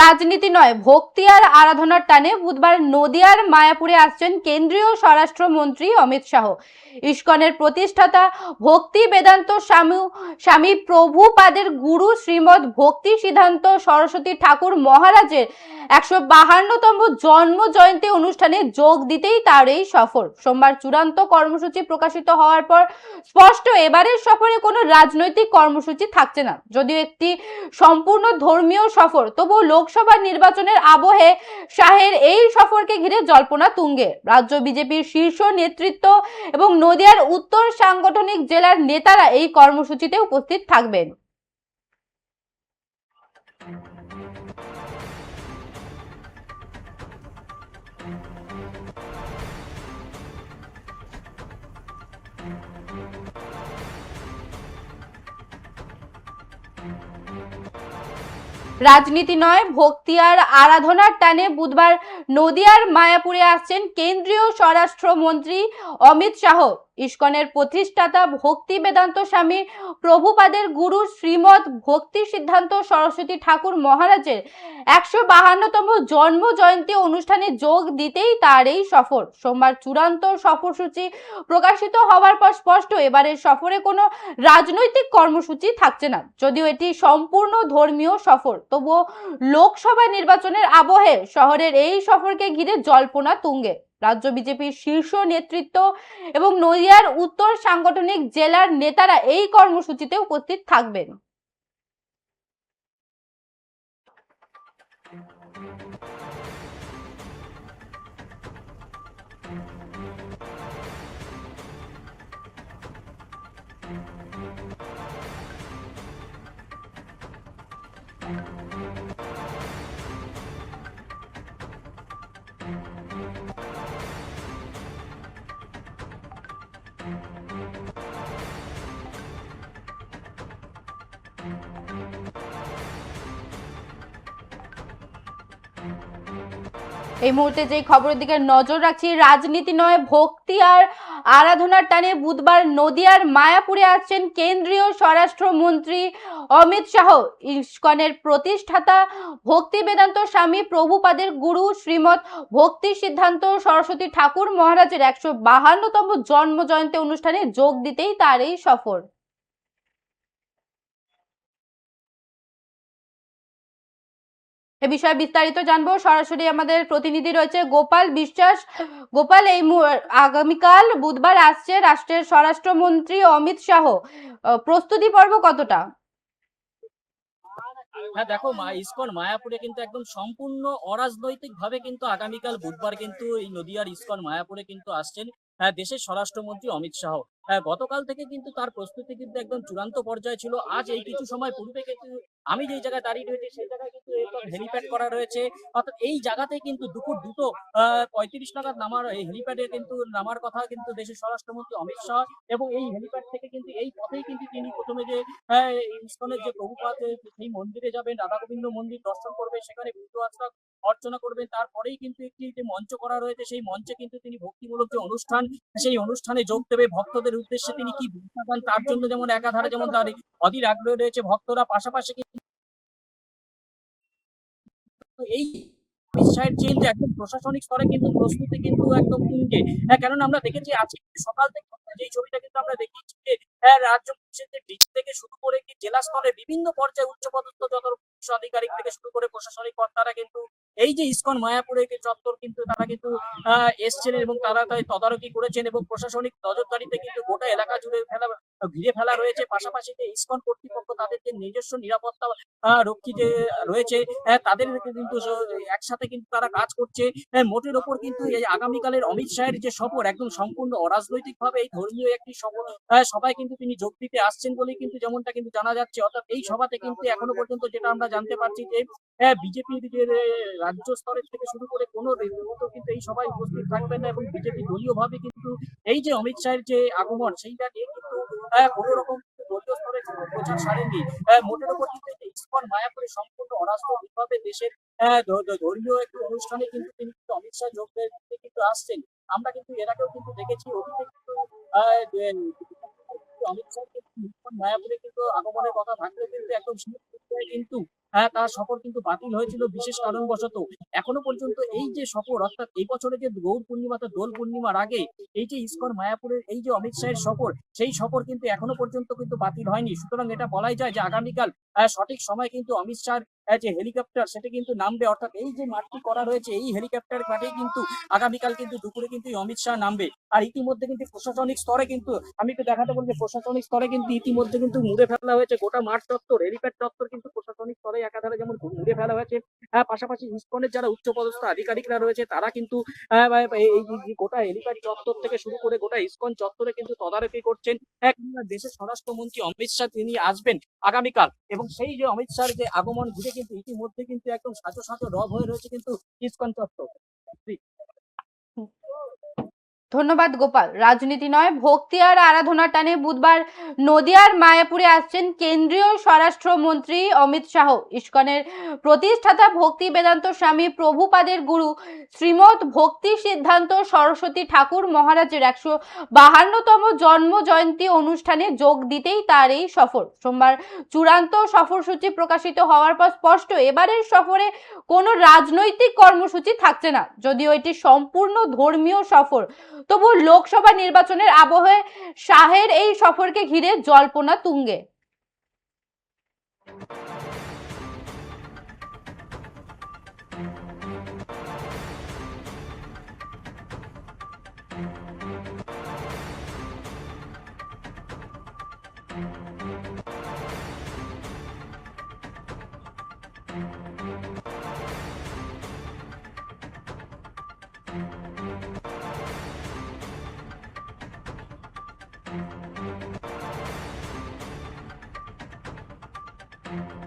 রাজনীতি নয়, ভক্তি আর আরাধনার টানে বুধবার নদিয়ার মায়াপুরে আসছেন কেন্দ্রীয় স্বরাষ্ট্রমন্ত্রী অমিত শাহ। ইস্কনের প্রতিষ্ঠাতা ভক্তি বেদান্ত স্বামী স্বামী প্রভুপাদের গুরু শ্রীমৎ ভক্তি সিদ্ধান্ত সরস্বতী ঠাকুর মহারাজের একশো বাহান্নতম জন্ম জয়ন্তী অনুষ্ঠানে যোগ দিতেই তার এই সফর সোমবার চূড়ান্ত কর্মসূচি প্রকাশিত হওয়ার পর স্পষ্ট এবারের সফরে কোনো রাজনৈতিক কর্মসূচি থাকছে না। যদিও একটি সম্পূর্ণ ধর্মীয় সফর তবু লোকসভা নির্বাচনের আবহে শাহের এই সফরকে ঘিরে জল্পনা তুঙ্গে। রাজ্য বিজেপির শীর্ষ নেতৃত্ব এবং নদিয়ার উত্তর সাংগঠনিক জেলার নেতারা এই কর্মসূচিতে উপস্থিত থাকবেন। রাজনীতি নয় ভক্তি আর আরাধনার টানে বুধবার নদিয়ার মায়াপুরে আসছেন কেন্দ্রীয় স্বরাষ্ট্রমন্ত্রী অমিত শাহ। ইস্কনের প্রতিষ্ঠাতা ভক্তি বেদান্ত স্বামী প্রভুপাদের গুরু শ্রীমৎ ভক্তি সিদ্ধান্ত সরস্বতী ঠাকুর মহারাজের একশো বাহান্নতম জন্ম জয়ন্তী অনুষ্ঠানে যোগ দিতেই তার এই সফর। সোমবার চূড়ান্ত সফরসূচি প্রকাশিত হওয়ার পর স্পষ্ট এবারের সফরে কোনো রাজনৈতিক কর্মসূচি থাকছে না। যদিও এটি সম্পূর্ণ ধর্মীয় সফর, তবুও লোকসভা নির্বাচনের আবহে শহরের এই সফরকে ঘিরে জল্পনা তুঙ্গে। রাজ্য বিজেপির শীর্ষ নেতৃত্ব এবং নদিয়ার উত্তর সাংগঠনিক জেলার নেতারা এই কর্মসূচিতে উপস্থিত থাকবেন। এই মুহূর্তে যে খবরের দিকে নজর রাখছি, রাজনীতি নয়, ভক্তি আর আরাধনার টানে বুধবার নদিয়ার মায়াপুরে আসছেন কেন্দ্রীয় স্বরাষ্ট্রমন্ত্রী অমিত শাহ। ইস্কনের প্রতিষ্ঠাতা, ভক্তি বেদান্ত স্বামী প্রভুপাদের গুরু শ্রীমৎ ভক্তি সিদ্ধান্ত সরস্বতী ঠাকুর মহারাজের একশো বাহান্নতম জন্ম জয়ন্তী অনুষ্ঠানে যোগ দিতেই তার এই সফর। এ বিষয়ে বিস্তারিত জানব। সরাসরি আমাদের প্রতিনিধি রয়েছে গোপাল বিশ্বাস। গোপাল এই আগামীকাল বুধবার আসছে রাষ্ট্রের স্বরাষ্ট্রমন্ত্রী অমিত শাহ। প্রস্তুতি পর্ব কতটা? হ্যাঁ দেখো মা ইসকন মায়াপুরে কিন্তু একদম সম্পূর্ণ অরাজনৈতিক ভাবে কিন্তু আগামীকাল বুধবার কিন্তু এই নদিয়ার ইসকন মায়াপুরে কিন্তু আসছেন হ্যাঁ, দেশের স্বরাষ্ট্রমন্ত্রী অমিত শাহ। গতকাল থেকে কিন্তু তার প্রস্তুতি কিন্তু একদম চূড়ান্ত পর্যায়ে ছিল। আজ এই কিছু সময় পূর্বে কিন্তু আমি যেই জায়গায় দাঁড়িয়ে রয়েছি সেই জায়গায় কিন্তু হেলিপ্যাড করা রয়েছে। অর্থাৎ এই জায়গাতে কিন্তু দুপুর দুটো পঁয়ত্রিশ নাগাদ নামার এই হেলিপ্যাডে কিন্তু নামার কথা কিন্তু দেশের স্বরাষ্ট্রমন্ত্রী অমিত শাহ এবং এই হেলিপ্যাড থেকে কিন্তু এই পথেই কিন্তু তিনি প্রথমে যে আহ, ইসকনের যে প্রভুপাত সেই মন্দিরে যাবেন রাধা গোবিন্দ মন্দির দর্শন করবে সেখানে বিন্দু আশ্রা অর্চনা করবেন তারপরেই কিন্তু একটি যে মঞ্চ করা রয়েছে সেই মঞ্চে কিন্তু তিনি ভক্তিমূলক যে অনুষ্ঠান সেই অনুষ্ঠানে যোগ দেবে ভক্তদের উদ্দেশ্যে তিনি কি বার্তা তার জন্য যেমন একাধারে যেমন তার অধীর আগ্রহ রয়েছে ভক্তরা পাশাপাশি এই একদম প্রশাসনিক স্তরে কিন্তু প্রস্তুতি কিন্তু একদম হ্যাঁ কেননা আমরা দেখেছি আজকে সকাল থেকে যেই ছবিটা কিন্তু আমরা যে হ্যাঁ, থেকে শুরু করে জেলা স্তরে বিভিন্ন পর্যায়ে উচ্চপদস্থ যত আধিকারিক থেকে শুরু করে প্রশাসনিক কর্তারা কিন্তু এই যে ইসকন মায়াপুরে যে চত্বর কিন্তু তারা কিন্তু এসছেন এবং তারা তাই তদারকি করেছেন এবং প্রশাসনিক নজরদারিতে কিন্তু গোটা এলাকা জুড়ে ফেলা, ঘিরে ফেলা রয়েছে। পাশাপাশি যে ইসকন কর্তৃপক্ষ তাদের যে নিজস্ব নিরাপত্তা রক্ষী যে রয়েছে তাদের কিন্তু একসাথে কিন্তু তারা কাজ করছে। মোটের ওপর কিন্তু এই আগামীকালের অমিত শাহের যে সফর একদম সম্পূর্ণ অরাজনৈতিক ভাবে এই ধর্মীয় একটি সফর সবাই কিন্তু তিনি যোগ দিতে আসছেন বলেই কিন্তু যেমনটা কিন্তু জানা যাচ্ছে। অর্থাৎ এই সভাতে কিন্তু এখনও পর্যন্ত যেটা আমরা জানতে পারছি যে বিজেপির যে রাজ্য স্তরের থেকে শুরু করে কোনো রীতিমতো কিন্তু এই সভায় উপস্থিত থাকবেন না এবং বিজেপি দলীয় ভাবে কিন্তু এই যে অমিত শাহের যে আগমন, সেইটা নিয়ে কিন্তু কোনো রকম দলীয় স্তরে প্রচার সারেননি মোটের উপর কিন্তু ইস্কন মায়াপুরে সম্পূর্ণ অরাজনৈতিকভাবে দেশের ধর্মীয় একটি অনুষ্ঠানে কিন্তু তিনি কিন্তু অমিত শাহ যোগ দিতে কিন্তু আসছেন। আমরা কিন্তু এর আগেও কিন্তু দেখেছি অতীতে কিন্তু অমিত শাহ কিন্তু মায়াপুরে কিন্তু আগমনের কথা থাকলেও কিন্তু একদম কিন্তু আহ, তার সফর কিন্তু বাতিল হয়েছিল বিশেষ কারণবশত। এখনও পর্যন্ত এই যে সফর অর্থাৎ এই বছরে যে গৌর পূর্ণিমা দোল পূর্ণিমার আগে এই যে ইস্কন মায়াপুরের এই যে অমিত শাহের সফর সেই সফর কিন্তু এখনও পর্যন্ত কিন্তু বাতিল হয়নি। সুতরাং এটা বলাই যায় যে আগামীকাল সঠিক সময় কিন্তু অমিত শাহ যে হেলিকপ্টার সেটা কিন্তু নামবে। অর্থাৎ এই যে মাঠটি করা রয়েছে, এই হেলিকপ্টার মাঠেই কিন্তু আগামীকাল কিন্তু দুপুরে কিন্তু অমিত শাহ নামবে। আর ইতিমধ্যে কিন্তু প্রশাসনিক স্তরে কিন্তু, আমি একটু দেখাতে বলছি প্রশাসনিক স্তরে কিন্তু ইতিমধ্যে কিন্তু মুড়ে ফেলা হয়েছে। গোটা মাঠ চত্বর হেলিপ্যাড চত্বর কিন্তু প্রশাসনিক স্তরে একাধারে যেমন মুড়ে ফেলা হয়েছে। হ্যাঁ পাশাপাশি ইসকনের যারা উচ্চপদস্থ আধিকারিকরা রয়েছে, তারা কিন্তু এই এই গোটা হেলিপ্যাড চত্বর থেকে শুরু করে গোটা ইসকন চত্বরে কিন্তু তদারকি করছেন এক দেশের স্বরাষ্ট্রমন্ত্রী অমিত শাহ। তিনি আসবেন আগামীকাল এবং সেই যে অমিত শাহর যে আগমন, ঘিরে কিন্তু ইতিমধ্যে কিন্তু একদম সাজো সাজো রব হয়ে রয়েছে কিন্তু ইস্কন চত্বর। ধন্যবাদ, গোপাল। রাজনীতি নয়, ভক্তি আর আরাধনার টানে বুধবার নদিয়ার মায়াপুরে আসছেন কেন্দ্রীয় স্বরাষ্ট্রমন্ত্রী অমিত শাহ। ইস্কনের প্রতিষ্ঠাতা ভক্তি বেদান্ত স্বামী প্রভুপাদের গুরু শ্রীমৎ ভক্তি সিদ্ধান্ত সরস্বতী ঠাকুর মহারাজের একশো বাহান্নতম জন্ম জয়ন্তী অনুষ্ঠানে যোগ দিতেই তার এই সফর। সোমবার চূড়ান্ত সফরসূচি প্রকাশিত হওয়ার পর স্পষ্ট, এবারের সফরে কোনো রাজনৈতিক কর্মসূচি থাকছে না। যদিও এটি সম্পূর্ণ ধর্মীয় সফর তবু লোকসভা নির্বাচনের আবহে শাহের এই সফরকে ঘিরে জল্পনা তুঙ্গে Thank you. Thank you.